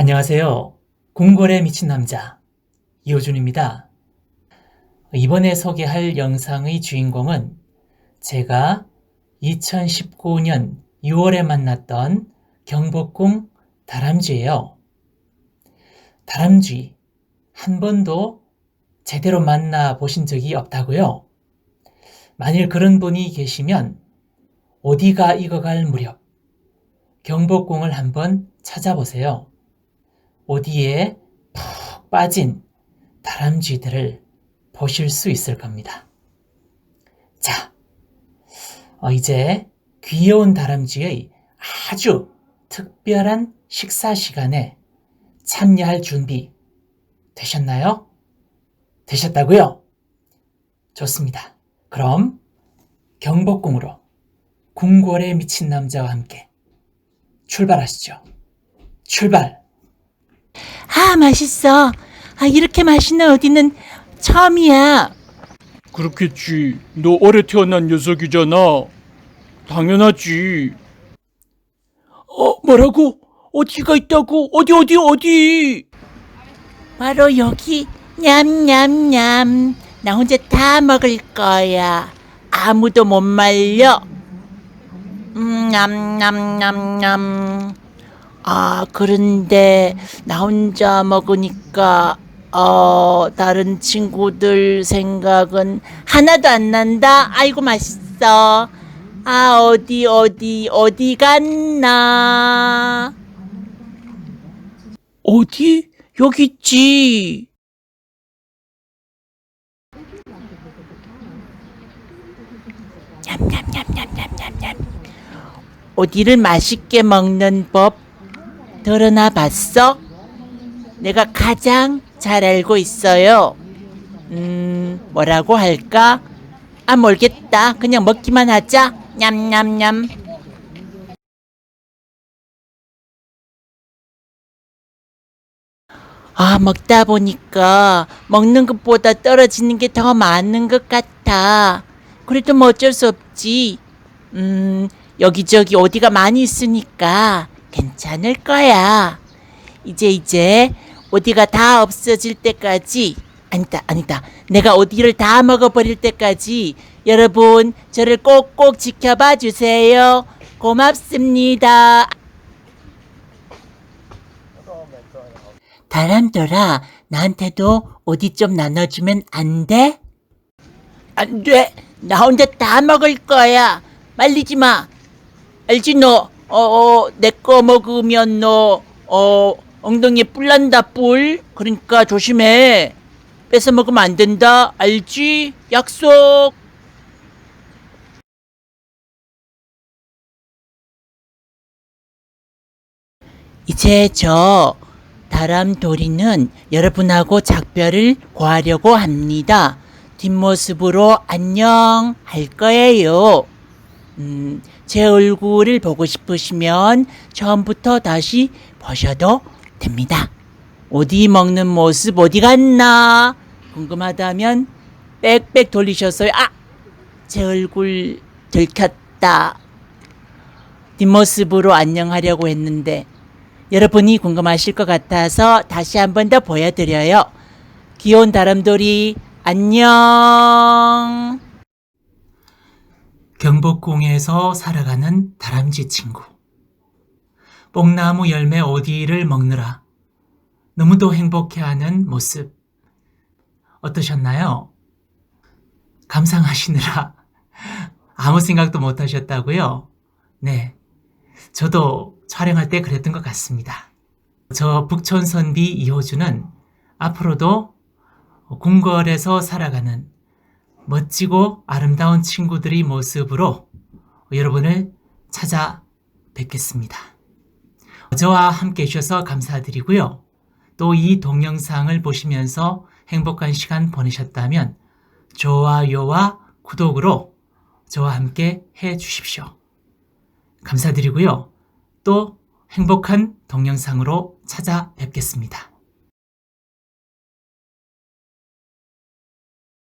안녕하세요. 궁궐에 미친 남자 이호준입니다. 이번에 소개할 영상의 주인공은 제가 2019년 6월에 만났던 경복궁 다람쥐예요. 다람쥐 한 번도 제대로 만나 보신 적이 없다고요? 만일 그런 분이 계시면 어디가 익어갈 무렵 경복궁을 한번 찾아보세요. 어디에 푹 빠진 다람쥐들을 보실 수 있을 겁니다. 자, 어, 이제 귀여운 다람쥐의 아주 특별한 식사 시간에 참여할 준비 되셨나요? 되셨다고요? 좋습니다. 그럼 경복궁으로 궁궐에 미친 남자와 함께 출발하시죠. 출발! 아, 맛있어. 아, 이렇게 맛있는 어디는 처음이야. 그렇겠지. 너 어려 태어난 녀석이잖아. 당연하지. 어, 뭐라고? 어디가 있다고? 어디, 어디, 어디? 바로 여기. 냠냠냠. 나 혼자 다 먹을 거야. 아무도 못 말려. 음, 냠냠냠냠. 아, 그런데 나 혼자 먹으니까 어, 다른 친구들 생각은 하나도 안 난다. 아이고 맛있어. 아, 어디 어디 어디 갔나? 어디? 여기 있지. 냠냠냠냠냠냠냠. 어디를 맛있게 먹는 법 드러나 봤어? 내가 가장 잘 알고 있어요. 음, 뭐라고 할까? 아, 모르겠다. 그냥 먹기만 하자. 냠냠냠. 아, 먹다 보니까 먹는 것보다 떨어지는 게 더 많은 것 같아. 그래도 뭐 어쩔 수 없지. 음, 여기저기 어디가 많이 있으니까 괜찮을 거야. 이제 이제 어디가 다 없어질 때까지 아니다 아니다 내가 어디를 다 먹어버릴 때까지 여러분 저를 꼭꼭 지켜봐 주세요. 고맙습니다. 다람돌아 나한테도 어디 좀 나눠주면 안 돼? 안 돼. 나 혼자 다 먹을 거야. 말리지 마. 알지 너? 어, 어 내 거 먹으면 너, 어, 엉덩이에 뿔 난다, 뿔. 그러니까 조심해. 뺏어 먹으면 안 된다. 알지? 약속. 이제 저 다람돌이는 여러분하고 작별을 구하려고 합니다. 뒷모습으로 안녕 할 거예요. 음, 제 얼굴을 보고 싶으시면 처음부터 다시 보셔도 됩니다. 어디 먹는 모습 어디 갔나 궁금하다면 빽빽 돌리셨어요. 아, 제 얼굴 들켰다. 뒷모습으로 안녕하려고 했는데 여러분이 궁금하실 것 같아서 다시 한 번 더 보여드려요. 귀여운 다람돌이 안녕. 경복궁에서 살아가는 다람쥐 친구. 뽕나무 열매 어디를 먹느라 너무도 행복해하는 모습 어떠셨나요? 감상하시느라 아무 생각도 못 하셨다고요? 네. 저도 촬영할 때 그랬던 것 같습니다. 저 북촌선비 이호주는 앞으로도 궁궐에서 살아가는 멋지고 아름다운 친구들의 모습으로 여러분을 찾아뵙겠습니다. 저와 함께 해주셔서 감사드리고요. 또 이 동영상을 보시면서 행복한 시간 보내셨다면 좋아요와 구독으로 저와 함께 해 주십시오. 감사드리고요. 또 행복한 동영상으로 찾아뵙겠습니다.